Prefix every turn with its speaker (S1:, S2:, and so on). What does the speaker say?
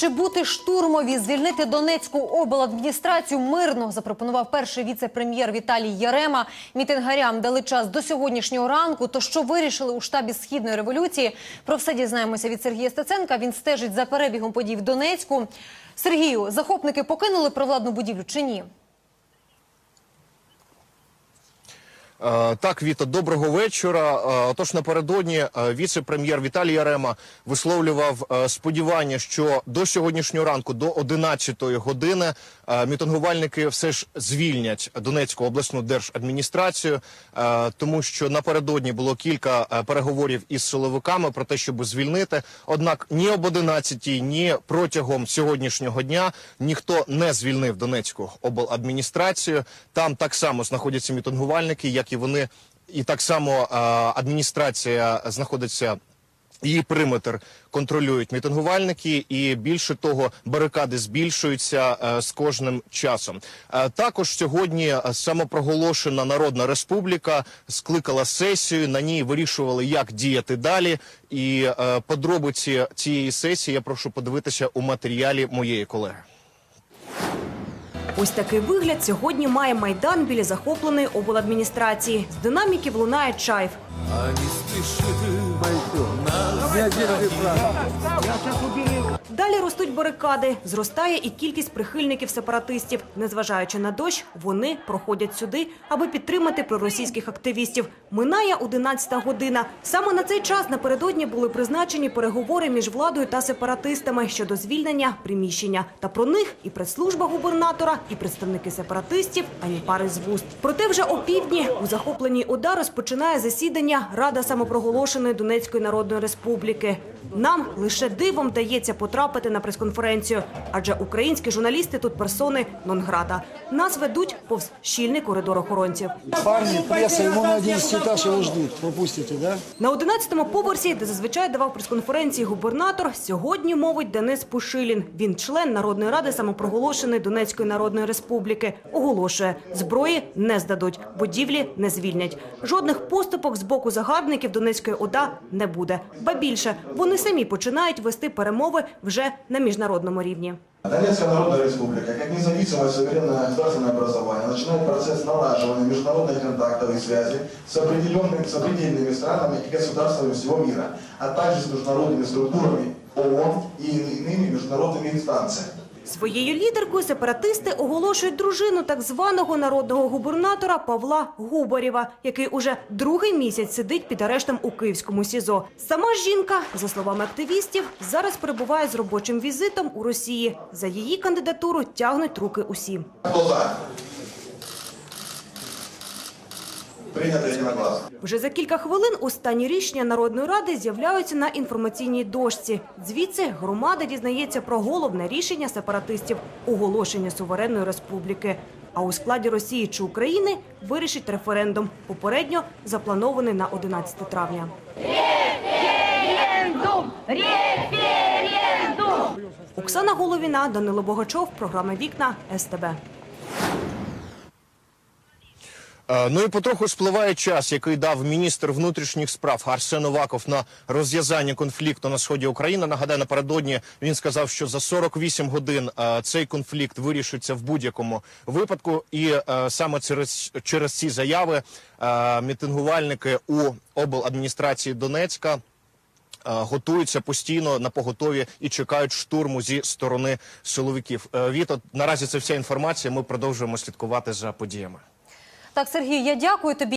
S1: чи бути штурмові, звільнити Донецьку обладміністрацію мирно запропонував перший віце-прем'єр Віталій Ярема. Мітингарям дали час до сьогоднішнього ранку. То що вирішили у штабі східної революції? Про все дізнаємося від Сергія Стеценка. Він стежить за перебігом подій в Донецьку. Сергію, захопники покинули провладну будівлю чи ні?
S2: Е, Так, Віта, доброго вечора. Е, Отож, напередодні е, віце-прем'єр Віталій Ярема висловлював е, сподівання, що до сьогоднішнього ранку, до 11-ї години, е, мітингувальники все ж звільнять Донецьку обласну держадміністрацію, е, тому що напередодні було кілька е, переговорів із силовиками про те, щоб звільнити. Однак ні об 11-й, ні протягом сьогоднішнього дня ніхто не звільнив Донецьку обладміністрацію. Там так само знаходяться мітингувальники, як і вони, і так само адміністрація знаходиться. Її периметр контролюють мітингувальники, і більше того, барикади збільшуються е, з кожним часом. Е, також сьогодні е, самопроголошена Народна Республіка скликала сесію. На ній вирішували, як діяти далі. І е, подробиці цієї сесії я прошу подивитися у матеріалі моєї колеги.
S3: Ось такий вигляд сьогодні має майдан біля захопленої обладміністрації. З динаміків лунає чайф. Далі ростуть барикади, зростає і кількість прихильників сепаратистів. Незважаючи на дощ, вони проходять сюди, аби підтримати проросійських активістів. Минає 11 година. Саме на цей час напередодні були призначені переговори між владою та сепаратистами щодо звільнення приміщення. Та про них і прес-служба губернатора, і представники сепаратистів ані пари з вуст. Проте вже опівдні у захопленій ОДА розпочинає засідання Рада самопроголошеної Донецької Народної Республіки. Нам лише дивом вдається потрапити на прес-конференцію, адже українські журналісти тут персони нон-грата. Нас ведуть повз щільний коридор охоронців.
S4: Парни, пресса, ему на 11 этаж его ждут. Пропустите, да?
S3: На 11-му поверсі, де зазвичай давав прес-конференції губернатор, сьогодні мовить Денис Пушилін. Він член Народної ради самопроголошеної Донецької Народної Республіки. Оголошує, зброї не здадуть, будівлі не звільнять. Жодних поступок з боку загарбників Донецької ОДА не буде. Ба більше, вони самі починають вести перемови вже на міжнародному рівні.
S5: Донецкая Народная Республика, как независимое суверенное государственное образование, начинает процесс налаживания международных контактов и связей с определенными, с определенными странами и государствами всего мира, а также с международными структурами ООН и иными международными инстанциями.
S3: Своєю лідеркою сепаратисти оголошують дружину так званого народного губернатора Павла Губарєва, який уже другий місяць сидить під арештом у київському СІЗО. Сама жінка, за словами активістів, зараз перебуває з робочим візитом у Росії. За її кандидатуру тягнуть руки усі.
S5: Кто за? Принято.
S3: Вже за кілька хвилин останні рішення Народної ради з'являються на інформаційній дошці. Звідси громада дізнається про головне рішення сепаратистів – оголошення суверенної республіки. А у складі Росії чи України вирішить референдум, попередньо запланований на 11 травня. Оксана Головіна, Данило Богачов, програма «Вікна», СТБ.
S2: Е, Ну і потроху спливає час, який дав міністр внутрішніх справ Арсен Оваков на розв'язання конфлікту на сході України. Нагадаю, напередодні він сказав, що за 48 годин е, цей конфлікт вирішиться в будь-якому випадку. І е, саме через, через ці заяви е, мітингувальники у обладміністрації Донецька. е, Готуються постійно на поготові і чекають штурму зі сторони силовиків. Е, Віто, наразі це вся інформація. Ми продовжуємо слідкувати за подіями.
S1: Так, Сергій, я дякую тобі.